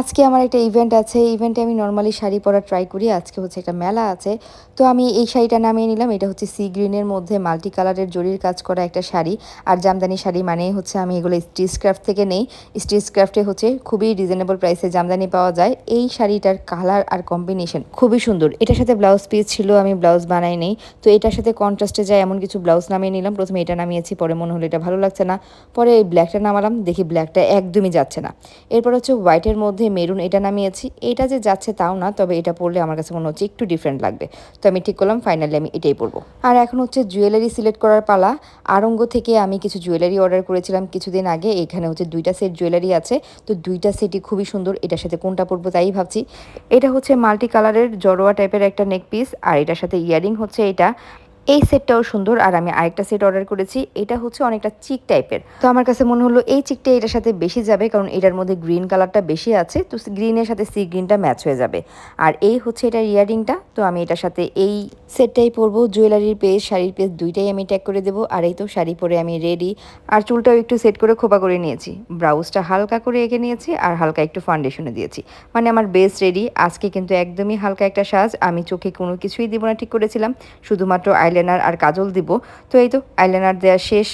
আজকে আমার একটা ইভেন্ট আছে ইভেন্টে আমি নর্মালি শাড়ি পরা ট্রাই করি, আজকে হচ্ছে একটা মেলা আছে। তো আমি এই শাড়িটা নামিয়ে নিলাম, এটা হচ্ছে সি গ্রিনের মধ্যে মাল্টি কালারের জরির কাজ করা একটা শাড়ি। আর জামদানি শাড়ি মানেই হচ্ছে আমি এগুলো স্টিচ ক্রাফট থেকে নেই। স্টিচ ক্রাফটে হচ্ছে খুবই রিজনেবল প্রাইসে জামদানি পাওয়া যায়। এই শাড়িটার কালার আর কম্বিনেশন খুবই সুন্দর। এটার সাথে ব্লাউজ পিস ছিল, আমি ব্লাউজ বানাই নেই। তো এটার সাথে কন্ট্রাস্টে যায়, এমন কিছু ব্লাউজ নামিয়ে নিলাম। প্রথমে এটা নামিয়েছি, পরে মনে হলো এটা ভালো লাগছে না। পরে এই ব্ল্যাকটা নামালাম, দেখি ব্ল্যাকটা একদমই যাচ্ছে না। এরপর হচ্ছে হোয়াইটের মধ্যে মেরুন এটা নামিয়েছি, এটা যে যাচ্ছে তাও না, তবে এটা পরলে আমার কাছে মনে হচ্ছে একটু ডিফারেন্ট লাগবে। তো আমি ঠিক করলাম ফাইনালি আমি এটাই পরবো। আর এখন হচ্ছে জুয়েলারি সিলেক্ট করার পালা। আরঙ্গ থেকে আমি কিছু জুয়েলারি অর্ডার করেছিলাম কিছুদিন আগে, এখানে হচ্ছে দুইটা সেট জুয়েলারি আছে। তো দুইটা সেটই খুবই সুন্দর, এটার সাথে কোনটা পরবো তাই ভাবছি। এটা হচ্ছে মাল্টি কালারের জড়োয়া টাইপের একটা নেক পিস আর এটার সাথে ইয়ারিং হচ্ছে এটা। এই সেটটাও সুন্দর। আর আমি আরেকটা সেট অর্ডার করেছি। এটা হচ্ছে অনেকটা চিক টাইপের। তো আমার কাছে মনে হলো এই চিকটা এটার সাথে বেশি যাবে, কারণ এটার মধ্যে গ্রিন কালারটা বেশি আছে। তো গ্রিনের সাথে সি গ্রিনটা ম্যাচ হয়ে যাবে। আর এই হচ্ছে এটা ইয়ারিংটা তো আমি এটার সাথে এই সেটটাই পরবো। জুয়েলারির পেজ শাড়ির পেজ দুইটাই আমি ট্যাগ করে দেবো। আর এই তো শাড়ি পরে আমি রেডি আর চুলটাও একটু সেট করে খোপা করে নিয়েছি। ব্রাউজটা হালকা করে এঁকে নিয়েছি আর হালকা একটু ফাউন্ডেশনে দিয়েছি। মানে আমার বেস রেডি আজকে কিন্তু একদমই হালকা একটা সাজ। আমি চোখে কোনো কিছুই দিব না, ঠিক করেছিলাম। শুধুমাত্র আইলাইনার আর কাজল দিব। তো এই তো আইলাইনার দেওয়া শেষ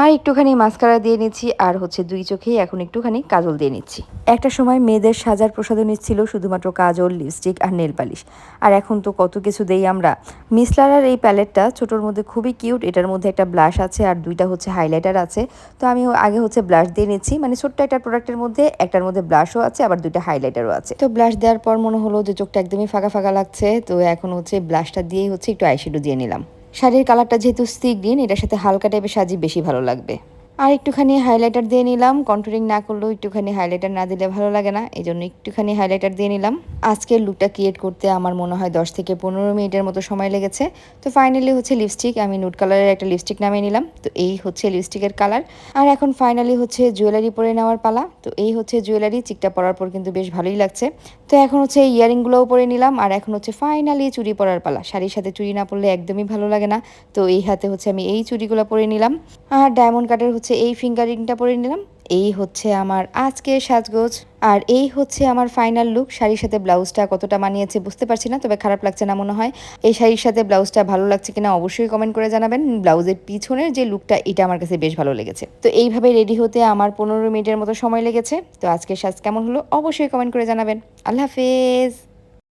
আর একটুখানি মাস্কারা দিয়ে নিচ্ছি আর হচ্ছে দুই চোখেই এখন একটুখানি কাজল দিয়ে নিচ্ছি। একটা সময় মেয়েদের সাজার প্রসাধনী ছিল শুধুমাত্র কাজল লিপস্টিক আর নেল পালিশ। আর এখন তো কত কিছু দেই আমরা। মিসলারার এই প্যালেটটা ছোটোর মধ্যে খুবই কিউট এটার মধ্যে একটা ব্লাশ আছে আর দুইটা হচ্ছে হাইলাইটার আছে। তো আমি আগে হচ্ছে ব্লাশ দিয়ে নিচ্ছি মানে ছোট্ট একটা প্রোডাক্টের মধ্যে একটার মধ্যে ব্লাশও আছে আবার দুইটা হাইলাইটারও আছে। তো ব্লাশ দেওয়ার পর মনে হলো যে চোখটা একদমই ফাঁকা ফাঁকা লাগছে তো এখন হচ্ছে ব্লাশটা দিয়েই হচ্ছে একটু আইশ্যাডো দিয়ে নিলাম। শাড়ির কালারটা যেহেতু সি গ্রিন এটার সাথে হালকা টাইপের সাজি বেশি ভালো লাগবে। আর একটুখানি হাইলাইটার দিয়ে নিলাম কন্ট্রোলিং না করলেও একটুখানি হাইলাইটার না দিলে ভালো লাগে না এই জন্য একটুখানি হাইলাইটার দিয়ে নিলাম। আজকের লুকটা ক্রিয়েট করতে আমার মনে হয় দশ থেকে পনেরো মিনিটের মতো সময় লেগেছে। তো ফাইনালি হচ্ছে লিপস্টিক আমি নুট কালারের একটা লিপস্টিক নামিয়ে নিলাম। তো এই হচ্ছে লিপস্টিকের কালার আর এখন ফাইনালি হচ্ছে জুয়েলারি পরে নেওয়ার পালা। তো এই হচ্ছে জুয়েলারি চিকটা পরার পর কিন্তু বেশ ভালোই লাগছে। তো এখন হচ্ছে ইয়ারিংগুলোও পরে নিলাম, আর এখন হচ্ছে ফাইনালি চুড়ি পরার পালা। শাড়ির সাথে চুড়ি না পরলে একদমই ভালো লাগে না। তো এই হাতে হচ্ছে আমি এই চুড়িগুলো পরে নিলাম। আর ডায়মন্ড কাটের হচ্ছে এই ফিঙ্গারিংটা পরে নিলাম। এই হচ্ছে আমার আজকের সাজগোজ, আর এই হচ্ছে আমার ফাইনাল লুক শাড়ির সাথে ব্লাউজটা কতটা মানিয়েছে বুঝতে পারছি না, তবে খারাপ লাগছে না মনে হয়। এই শাড়ির সাথে ব্লাউজটা ভালো লাগছে কিনা অবশ্যই কমেন্ট করে জানাবেন। ব্লাউজের পিছনের যে লুকটা এটা আমার কাছে বেশ ভালো লেগেছে। তো এইভাবে রেডি হতে আমার পনেরো মিনিটের মতো সময় লেগেছে। তো আজকের সাজ কেমন হলো, অবশ্যই কমেন্ট করে জানাবেন। আল্লাহ হাফেজ।